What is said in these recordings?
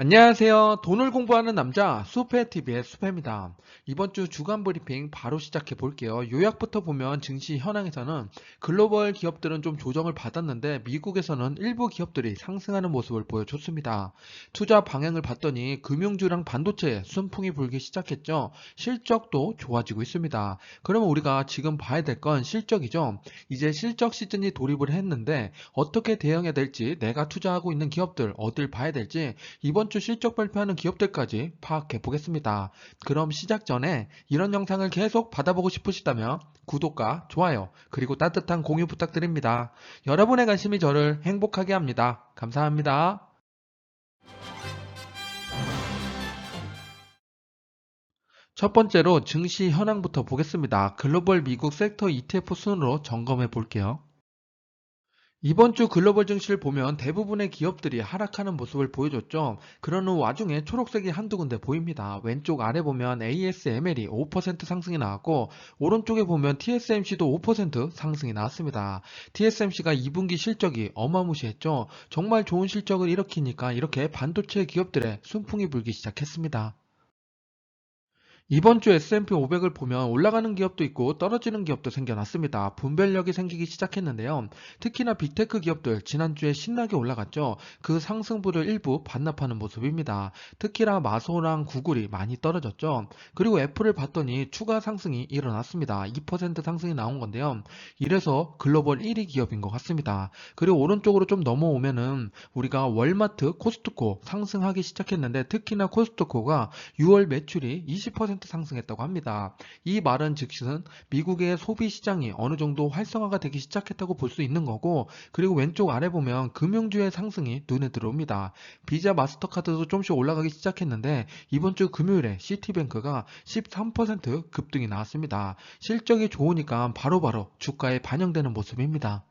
안녕하세요. 돈을 공부하는 남자 수페TV의 수페입니다. 이번 주 주간 브리핑 바로 시작해 볼게요. 요약부터 보면 증시 현황에서는 글로벌 기업들은 좀 조정을 받았는데 미국에서는 일부 기업들이 상승하는 모습을 보여줬습니다. 투자 방향을 봤더니 금융주랑 반도체에 순풍이 불기 시작했죠. 실적도 좋아지고 있습니다. 그러면 우리가 지금 봐야 될 건 실적이죠. 이제 실적 시즌이 돌입을 했는데 어떻게 대응해야 될지 내가 투자하고 있는 기업들 어딜 봐야 될지 이번 주 실적 발표하는 기업들까지 파악해 보겠습니다. 그럼 시작 전에 이런 영상을 계속 받아보고 싶으시다면 구독과 좋아요 그리고 따뜻한 공유 부탁드립니다. 여러분의 관심이 저를 행복하게 합니다. 감사합니다. 첫 번째로 증시 현황부터 보겠습니다. 글로벌 미국 섹터 ETF 순으로 점검해 볼게요. 이번 주 글로벌 증시를 보면 대부분의 기업들이 하락하는 모습을 보여줬죠. 그러는 와중에 초록색이 한두 군데 보입니다. 왼쪽 아래 보면 ASML이 5% 상승이 나왔고 오른쪽에 보면 TSMC도 5% 상승이 나왔습니다. TSMC가 2분기 실적이 어마무시했죠. 정말 좋은 실적을 일으키니까 이렇게 반도체 기업들의 순풍이 불기 시작했습니다. 이번 주 S&P 500을 보면 올라가는 기업도 있고 떨어지는 기업도 생겨났습니다. 분별력이 생기기 시작했는데요. 특히나 빅테크 기업들 지난주에 신나게 올라갔죠. 그 상승부를 일부 반납하는 모습입니다. 특히나 마소랑 구글이 많이 떨어졌죠. 그리고 애플을 봤더니 추가 상승이 일어났습니다. 2% 상승이 나온 건데요. 이래서 글로벌 1위 기업인 것 같습니다. 그리고 오른쪽으로 좀 넘어오면은 우리가 월마트, 코스트코 상승하기 시작했는데 특히나 코스트코가 6월 매출이 20% 상승했다고 합니다. 이 말은 즉슨 미국의 소비 시장이 어느 정도 활성화가 되기 시작했다고 볼 수 있는 거고 그리고 왼쪽 아래 보면 금융주의 상승이 눈에 들어옵니다. 비자 마스터카드도 좀씩 올라가기 시작했는데 이번 주 금요일에 시티뱅크가 13% 급등이 나왔습니다. 실적이 좋으니까 바로바로 바로 주가에 반영되는 모습입니다.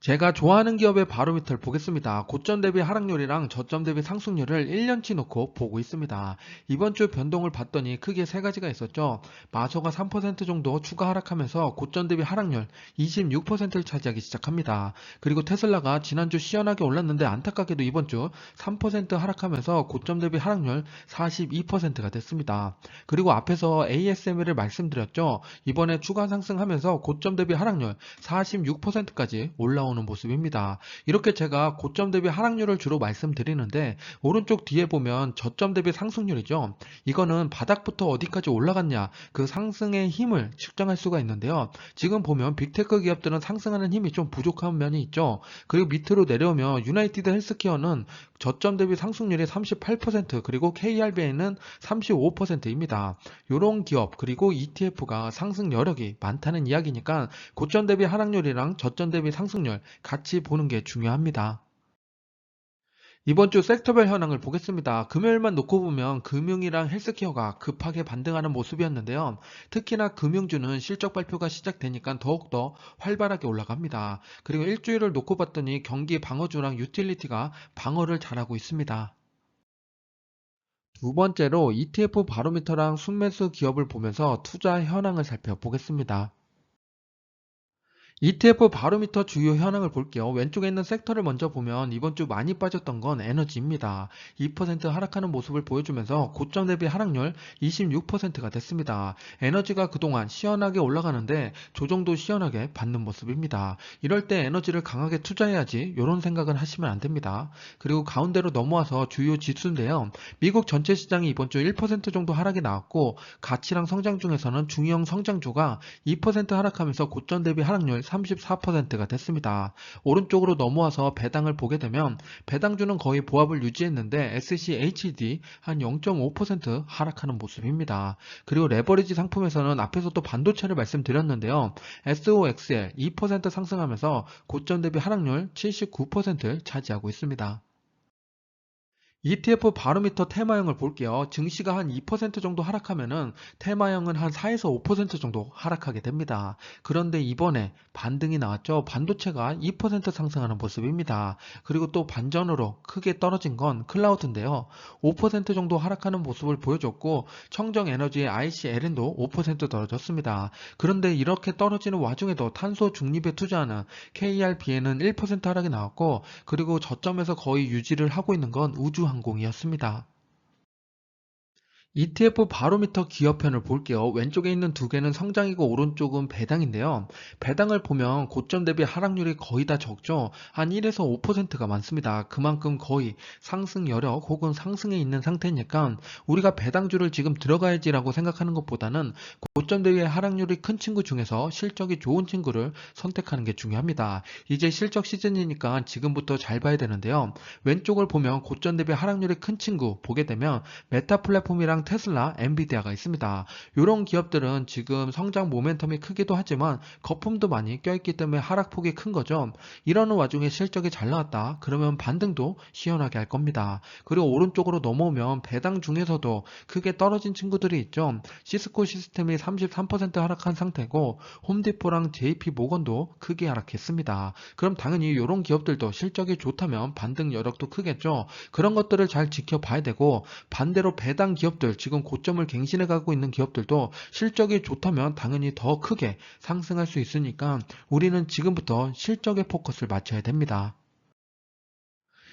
제가 좋아하는 기업의 바로미터를 보겠습니다. 고점 대비 하락률이랑 저점 대비 상승률을 1년치 놓고 보고 있습니다. 이번 주 변동을 봤더니 크게 세 가지가 있었죠. 마소가 3% 정도 추가 하락하면서 고점 대비 하락률 26%를 차지하기 시작합니다. 그리고 테슬라가 지난주 시원하게 올랐는데 안타깝게도 이번 주 3% 하락하면서 고점 대비 하락률 42%가 됐습니다. 그리고 앞에서 ASML을 말씀드렸죠. 이번에 추가 상승하면서 고점 대비 하락률 46%까지 올라온 나오는 모습입니다. 이렇게 제가 고점 대비 하락률을 주로 말씀드리는데 오른쪽 뒤에 보면 저점 대비 상승률이죠. 이거는 바닥부터 어디까지 올라갔냐 그 상승의 힘을 측정할 수가 있는데요. 지금 보면 빅테크 기업들은 상승하는 힘이 좀 부족한 면이 있죠. 그리고 밑으로 내려오면 유나이티드 헬스케어는 저점 대비 상승률이 38% 그리고 KRB는 35%입니다. 이런 기업 그리고 ETF가 상승 여력이 많다는 이야기니까 고점 대비 하락률이랑 저점 대비 상승률 같이 보는 게 중요합니다. 이번 주 섹터별 현황을 보겠습니다. 금요일만 놓고 보면 금융이랑 헬스케어가 급하게 반등하는 모습이었는데요. 특히나 금융주는 실적 발표가 시작되니까 더욱더 활발하게 올라갑니다. 그리고 일주일을 놓고 봤더니 경기 방어주랑 유틸리티가 방어를 잘하고 있습니다. 두 번째로 ETF 바로미터랑 순매수 기업을 보면서 투자 현황을 살펴보겠습니다. ETF 바로미터 주요 현황을 볼게요. 왼쪽에 있는 섹터를 먼저 보면 이번 주 많이 빠졌던 건 에너지입니다. 2% 하락하는 모습을 보여주면서 고점 대비 하락률 26%가 됐습니다. 에너지가 그동안 시원하게 올라가는데 조정도 시원하게 받는 모습입니다. 이럴 때 에너지를 강하게 투자해야지 이런 생각은 하시면 안 됩니다. 그리고 가운데로 넘어와서 주요 지수인데요. 미국 전체 시장이 이번 주 1% 정도 하락이 나왔고 가치랑 성장 중에서는 중형 성장주가 2% 하락하면서 고점 대비 하락률 34%가 됐습니다. 오른쪽으로 넘어와서 배당을 보게 되면 배당주는 거의 보합을 유지했는데 SCHD 한 0.5% 하락하는 모습입니다. 그리고 레버리지 상품에서는 앞에서 또 반도체를 말씀드렸는데요. SOXL 2% 상승하면서 고점 대비 하락률 79%를 차지하고 있습니다. ETF 바로미터 테마형을 볼게요. 증시가 한 2% 정도 하락하면은 테마형은 한 4에서 5% 정도 하락하게 됩니다. 그런데 이번에 반등이 나왔죠. 반도체가 2% 상승하는 모습입니다. 그리고 또 반전으로 크게 떨어진 건 클라우드인데요. 5% 정도 하락하는 모습을 보여줬고 청정 에너지의 ICLN도 5% 떨어졌습니다. 그런데 이렇게 떨어지는 와중에도 탄소 중립에 투자하는 KRB에는 1% 하락이 나왔고 그리고 저점에서 거의 유지를 하고 있는 건 우주 항공이었습니다. ETF 바로미터 기업편을 볼게요. 왼쪽에 있는 두 개는 성장이고 오른쪽은 배당인데요. 배당을 보면 고점 대비 하락률이 거의 다 적죠. 한 1에서 5%가 많습니다. 그만큼 거의 상승 여력 혹은 상승에 있는 상태니까 우리가 배당주를 지금 들어가야지라고 생각하는 것보다는 고점 대비 하락률이 큰 친구 중에서 실적이 좋은 친구를 선택하는 게 중요합니다. 이제 실적 시즌이니까 지금부터 잘 봐야 되는데요. 왼쪽을 보면 고점 대비 하락률이 큰 친구 보게 되면 메타 플랫폼이랑 테슬라, 엔비디아가 있습니다. 이런 기업들은 지금 성장 모멘텀이 크기도 하지만 거품도 많이 껴있기 때문에 하락폭이 큰 거죠. 이러는 와중에 실적이 잘 나왔다. 그러면 반등도 시원하게 할 겁니다. 그리고 오른쪽으로 넘어오면 배당 중에서도 크게 떨어진 친구들이 있죠. 시스코 시스템이 33% 하락한 상태고 홈디포랑 JP 모건도 크게 하락했습니다. 그럼 당연히 이런 기업들도 실적이 좋다면 반등 여력도 크겠죠. 그런 것들을 잘 지켜봐야 되고 반대로 배당 기업들 지금 고점을 갱신해 가고 있는 기업들도 실적이 좋다면 당연히 더 크게 상승할 수 있으니까 우리는 지금부터 실적에 포커스를 맞춰야 됩니다.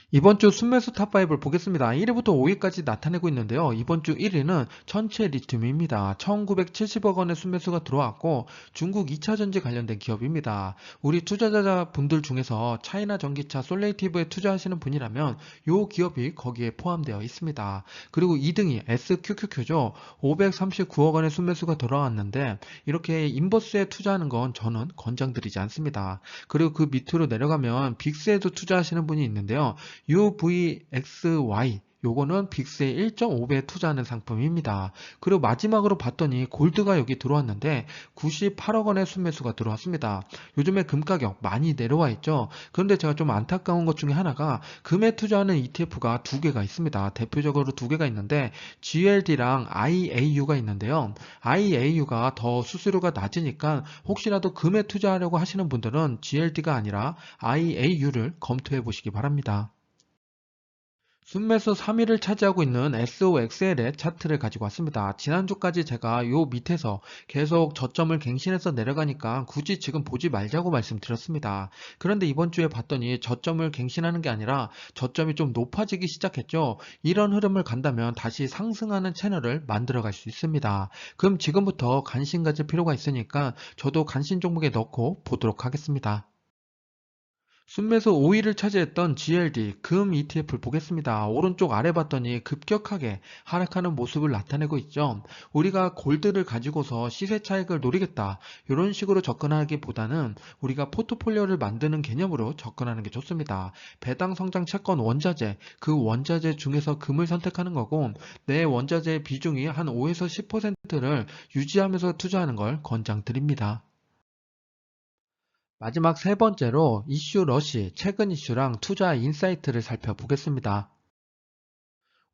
이번 주 순매수 탑5를 보겠습니다. 1위부터 5위까지 나타내고 있는데요. 이번 주 1위는 천체 리튬입니다. 1970억 원의 순매수가 들어왔고 중국 2차 전지 관련된 기업입니다. 우리 투자자 분들 중에서 차이나 전기차 솔레이티브에 투자하시는 분이라면 이 기업이 거기에 포함되어 있습니다. 그리고 2등이 SQQQ죠. 539억 원의 순매수가 들어왔는데 이렇게 인버스에 투자하는 건 저는 권장드리지 않습니다. 그리고 그 밑으로 내려가면 빅스에도 투자하시는 분이 있는데요. UVXY 요거는 빅스의 1.5배 투자하는 상품입니다. 그리고 마지막으로 봤더니 골드가 여기 들어왔는데 98억 원의 순매수가 들어왔습니다. 요즘에 금 가격 많이 내려와 있죠. 그런데 제가 좀 안타까운 것 중에 하나가 금에 투자하는 ETF가 두 개가 있습니다. 대표적으로 두 개가 있는데 GLD랑 IAU가 있는데요. IAU가 더 수수료가 낮으니까 혹시라도 금에 투자하려고 하시는 분들은 GLD가 아니라 IAU를 검토해 보시기 바랍니다. 순매수 3위를 차지하고 있는 SOXL의 차트를 가지고 왔습니다. 지난주까지 제가 요 밑에서 계속 저점을 갱신해서 내려가니까 굳이 지금 보지 말자고 말씀드렸습니다. 그런데 이번 주에 봤더니 저점을 갱신하는 게 아니라 저점이 좀 높아지기 시작했죠. 이런 흐름을 간다면 다시 상승하는 채널을 만들어 갈 수 있습니다. 그럼 지금부터 관심 가질 필요가 있으니까 저도 관심 종목에 넣고 보도록 하겠습니다. 순매수 5위를 차지했던 GLD 금 ETF를 보겠습니다. 오른쪽 아래 봤더니 급격하게 하락하는 모습을 나타내고 있죠. 우리가 골드를 가지고서 시세 차익을 노리겠다. 이런 식으로 접근하기보다는 우리가 포트폴리오를 만드는 개념으로 접근하는 게 좋습니다. 배당 성장 채권 원자재 그 원자재 중에서 금을 선택하는 거고 내 원자재의 비중이 한 5에서 10%를 유지하면서 투자하는 걸 권장드립니다. 마지막 세 번째로 이슈 러시, 최근 이슈랑 투자 인사이트를 살펴보겠습니다.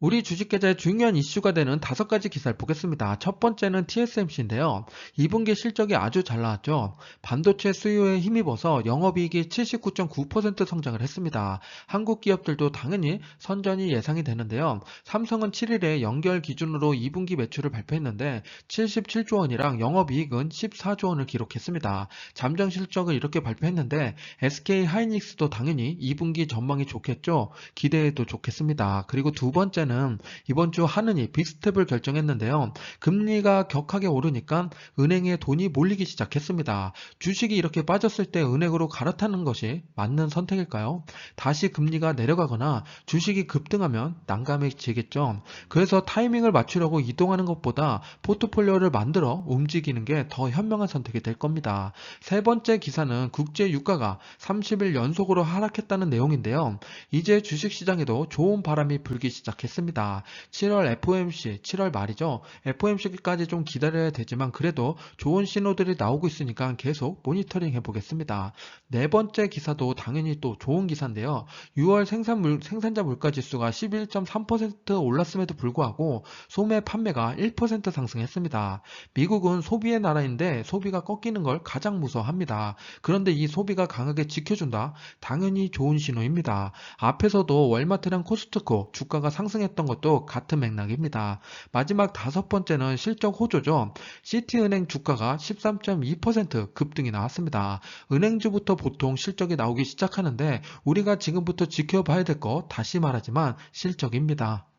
우리 주식계좌의 중요한 이슈가 되는 다섯 가지 기사를 보겠습니다. 첫 번째는 TSMC인데요. 2분기 실적이 아주 잘 나왔죠. 반도체 수요에 힘입어서 영업이익이 79.9% 성장을 했습니다. 한국 기업들도 당연히 선전이 예상이 되는데요. 삼성은 7일에 연결 기준으로 2분기 매출을 발표했는데 77조 원이랑 영업이익은 14조 원을 기록했습니다. 잠정 실적을 이렇게 발표했는데 SK 하이닉스도 당연히 2분기 전망이 좋겠죠. 기대해도 좋겠습니다. 그리고 두 번째는 번째는 이번 주 하느니 빅스텝을 결정했는데요. 금리가 격하게 오르니까 은행에 돈이 몰리기 시작했습니다. 주식이 이렇게 빠졌을 때 은행으로 갈아타는 것이 맞는 선택일까요? 다시 금리가 내려가거나 주식이 급등하면 난감해지겠죠. 그래서 타이밍을 맞추려고 이동하는 것보다 포트폴리오를 만들어 움직이는 게 더 현명한 선택이 될 겁니다. 세 번째 기사는 국제 유가가 30일 연속으로 하락했다는 내용인데요. 이제 주식시장에도 좋은 바람이 불기 시작했습니다. 했습니다. 7월 FOMC, 7월 말이죠. FOMC까지 좀 기다려야 되지만 그래도 좋은 신호들이 나오고 있으니까 계속 모니터링 해보겠습니다. 네 번째 기사도 당연히 또 좋은 기사인데요. 6월 생산물, 생산자 물가 지수가 11.3% 올랐음에도 불구하고 소매 판매가 1% 상승했습니다. 미국은 소비의 나라인데 소비가 꺾이는 걸 가장 무서워합니다. 그런데 이 소비가 강하게 지켜준다? 당연히 좋은 신호입니다. 앞에서도 월마트랑 코스트코 주가가 상승했 던 것도 같은 맥락입니다. 마지막 다섯 번째는 실적 호조죠. 시티은행 주가가 13.2% 급등이 나왔습니다. 은행주부터 보통 실적이 나오기 시작하는데 우리가 지금부터 지켜봐야 될 거 다시 말하지만 실적입니다.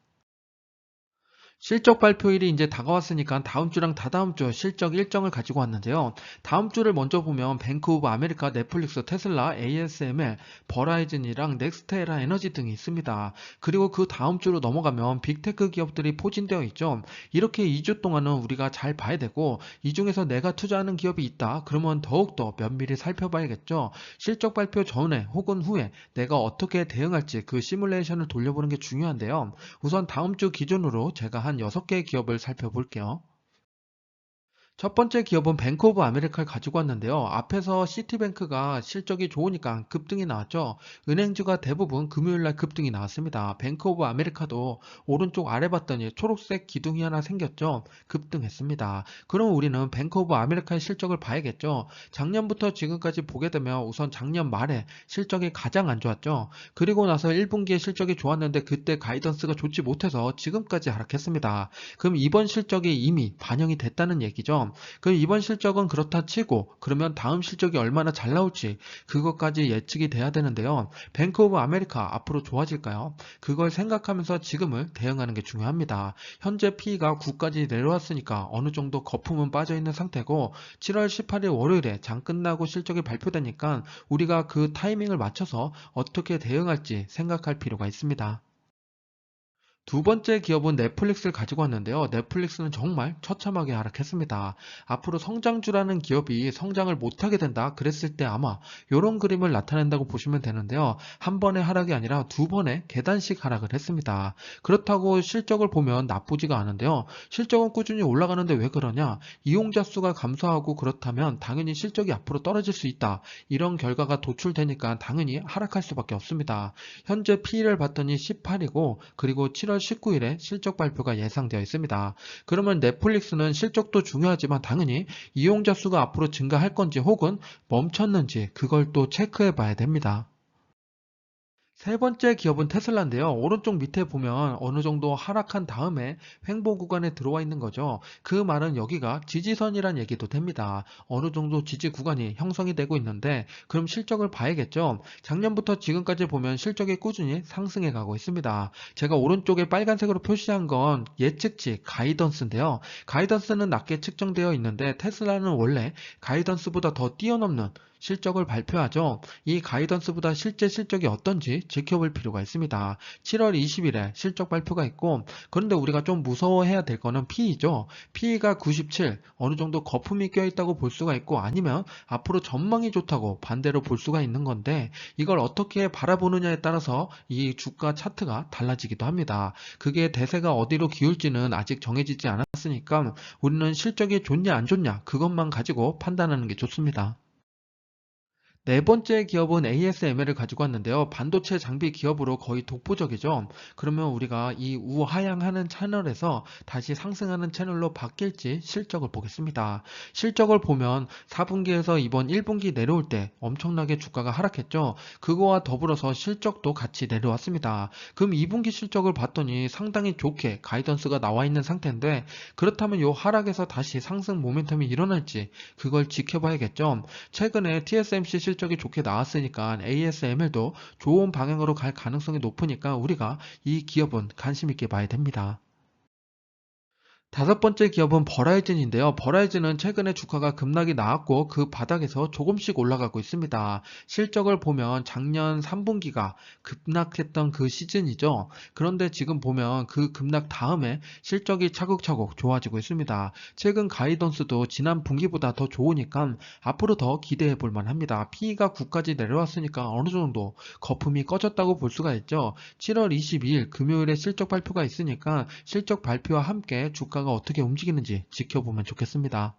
실적 발표일이 이제 다가왔으니까 다음 주랑 다다음 주 실적 일정을 가지고 왔는데요. 다음 주를 먼저 보면 뱅크 오브 아메리카, 넷플릭스, 테슬라, ASML, 버라이즌이랑 넥스테라 에너지 등이 있습니다. 그리고 그 다음 주로 넘어가면 빅테크 기업들이 포진되어 있죠. 이렇게 2주 동안은 우리가 잘 봐야 되고 이 중에서 내가 투자하는 기업이 있다. 그러면 더욱더 면밀히 살펴봐야겠죠. 실적 발표 전에 혹은 후에 내가 어떻게 대응할지 그 시뮬레이션을 돌려보는 게 중요한데요. 우선 다음 주 기준으로 제가 한 6개의 기업을 살펴볼게요. 첫 번째 기업은 뱅크 오브 아메리카를 가지고 왔는데요. 앞에서 시티뱅크가 실적이 좋으니까 급등이 나왔죠. 은행주가 대부분 금요일날 급등이 나왔습니다. 뱅크 오브 아메리카도 오른쪽 아래 봤더니 초록색 기둥이 하나 생겼죠. 급등했습니다. 그럼 우리는 뱅크 오브 아메리카의 실적을 봐야겠죠. 작년부터 지금까지 보게 되면 우선 작년 말에 실적이 가장 안 좋았죠. 그리고 나서 1분기에 실적이 좋았는데 그때 가이던스가 좋지 못해서 지금까지 하락했습니다. 그럼 이번 실적이 이미 반영이 됐다는 얘기죠. 그럼 이번 실적은 그렇다 치고 그러면 다음 실적이 얼마나 잘 나올지 그것까지 예측이 돼야 되는데요. 뱅크 오브 아메리카 앞으로 좋아질까요? 그걸 생각하면서 지금을 대응하는 게 중요합니다. 현재 P가 9까지 내려왔으니까 어느 정도 거품은 빠져 있는 상태고 7월 18일 월요일에 장 끝나고 실적이 발표되니까 우리가 그 타이밍을 맞춰서 어떻게 대응할지 생각할 필요가 있습니다. 두 번째 기업은 넷플릭스를 가지고 왔는데요. 넷플릭스는 정말 처참하게 하락했습니다. 앞으로 성장주라는 기업이 성장을 못하게 된다 그랬을 때 아마 이런 그림을 나타낸다고 보시면 되는데요. 한 번의 하락이 아니라 두 번의 계단식 하락을 했습니다. 그렇다고 실적을 보면 나쁘지가 않은데요. 실적은 꾸준히 올라가는데 왜 그러냐? 이용자 수가 감소하고 그렇다면 당연히 실적이 앞으로 떨어질 수 있다. 이런 결과가 도출되니까 당연히 하락할 수밖에 없습니다. 현재 P를 봤더니 18이고 그리고 7월 19일에 실적 발표가 예상되어 있습니다. 그러면 넷플릭스는 실적도 중요하지만 당연히 이용자 수가 앞으로 증가할 건지 혹은 멈췄는지 그걸 또 체크해 봐야 됩니다. 세 번째 기업은 테슬라인데요. 오른쪽 밑에 보면 어느 정도 하락한 다음에 횡보 구간에 들어와 있는 거죠. 그 말은 여기가 지지선이란 얘기도 됩니다. 어느 정도 지지 구간이 형성이 되고 있는데 그럼 실적을 봐야겠죠. 작년부터 지금까지 보면 실적이 꾸준히 상승해 가고 있습니다. 제가 오른쪽에 빨간색으로 표시한 건 예측치 가이던스인데요. 가이던스는 낮게 측정되어 있는데 테슬라는 원래 가이던스보다 더 뛰어넘는 실적을 발표하죠. 이 가이던스보다 실제 실적이 어떤지 지켜볼 필요가 있습니다. 7월 20일에 실적 발표가 있고 그런데 우리가 좀 무서워해야 될 거는 P이죠. P가 97 어느 정도 거품이 껴있다고 볼 수가 있고 아니면 앞으로 전망이 좋다고 반대로 볼 수가 있는 건데 이걸 어떻게 바라보느냐에 따라서 이 주가 차트가 달라지기도 합니다. 그게 대세가 어디로 기울지는 아직 정해지지 않았으니까 우리는 실적이 좋냐 안 좋냐 그것만 가지고 판단하는 게 좋습니다. 네 번째 기업은 ASML을 가지고 왔는데요. 반도체 장비 기업으로 거의 독보적이죠. 그러면 우리가 이 우하향하는 채널에서 다시 상승하는 채널로 바뀔지 실적을 보겠습니다. 실적을 보면 4분기에서 이번 1분기 내려올 때 엄청나게 주가가 하락했죠. 그거와 더불어서 실적도 같이 내려왔습니다. 그럼 2분기 실적을 봤더니 상당히 좋게 가이던스가 나와 있는 상태인데 그렇다면 이 하락에서 다시 상승 모멘텀이 일어날지 그걸 지켜봐야겠죠. 최근에 TSMC 실 실적이 좋게 나왔으니까 ASML도 좋은 방향으로 갈 가능성이 높으니까 우리가 이 기업은 관심 있게 봐야 됩니다. 다섯 번째 기업은 버라이즌인데요. 버라이즌은 최근에 주가가 급락이 나왔고 그 바닥에서 조금씩 올라가고 있습니다. 실적을 보면 작년 3분기가 급락했던 그 시즌이죠. 그런데 지금 보면 그 급락 다음에 실적이 차곡차곡 좋아지고 있습니다. 최근 가이던스도 지난 분기보다 더 좋으니까 앞으로 더 기대해 볼 만 합니다. PE가 9까지 내려왔으니까 어느 정도 거품이 꺼졌다고 볼 수가 있죠. 7월 22일 금요일에 실적 발표가 있으니까 실적 발표와 함께 주가 가 어떻게 움직이는지 지켜보면 좋겠습니다.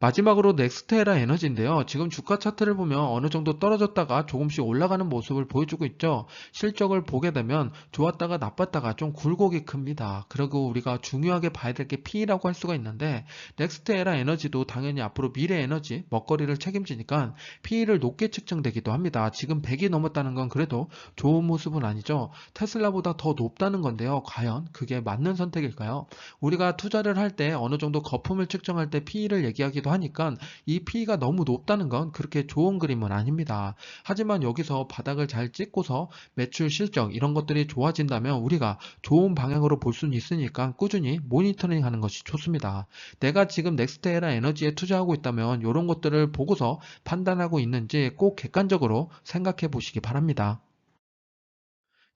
마지막으로 넥스테라 에너지인데요. 지금 주가 차트를 보면 어느 정도 떨어졌다가 조금씩 올라가는 모습을 보여주고 있죠. 실적을 보게 되면 좋았다가 나빴다가 좀 굴곡이 큽니다. 그리고 우리가 중요하게 봐야 될 게 P라고 할 수가 있는데 넥스테라 에너지도 당연히 앞으로 미래 에너지 먹거리를 책임지니까 P를 높게 측정되기도 합니다. 지금 100이 넘었다는 건 그래도 좋은 모습은 아니죠. 테슬라보다 더 높다는 건데요. 과연 그게 맞는 선택일까요? 우리가 투자를 할 때 어느 정도 거품을 측정할 때 P를 얘기하기도 하니까 이 P가 너무 높다는 건 그렇게 좋은 그림은 아닙니다. 하지만 여기서 바닥을 잘 찍고서 매출 실적 이런 것들이 좋아진다면 우리가 좋은 방향으로 볼 수는 있으니까 꾸준히 모니터링 하는 것이 좋습니다. 내가 지금 넥스테라 에너지에 투자하고 있다면 이런 것들을 보고서 판단하고 있는지 꼭 객관적으로 생각해 보시기 바랍니다.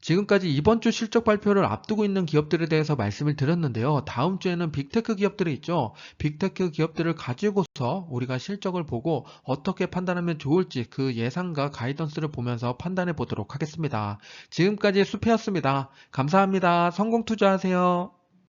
지금까지 이번 주 실적 발표를 앞두고 있는 기업들에 대해서 말씀을 드렸는데요. 다음 주에는 빅테크 기업들이 있죠. 빅테크 기업들을 가지고서 우리가 실적을 보고 어떻게 판단하면 좋을지 그 예상과 가이던스를 보면서 판단해 보도록 하겠습니다. 지금까지 수페였습니다. 감사합니다. 성공 투자하세요.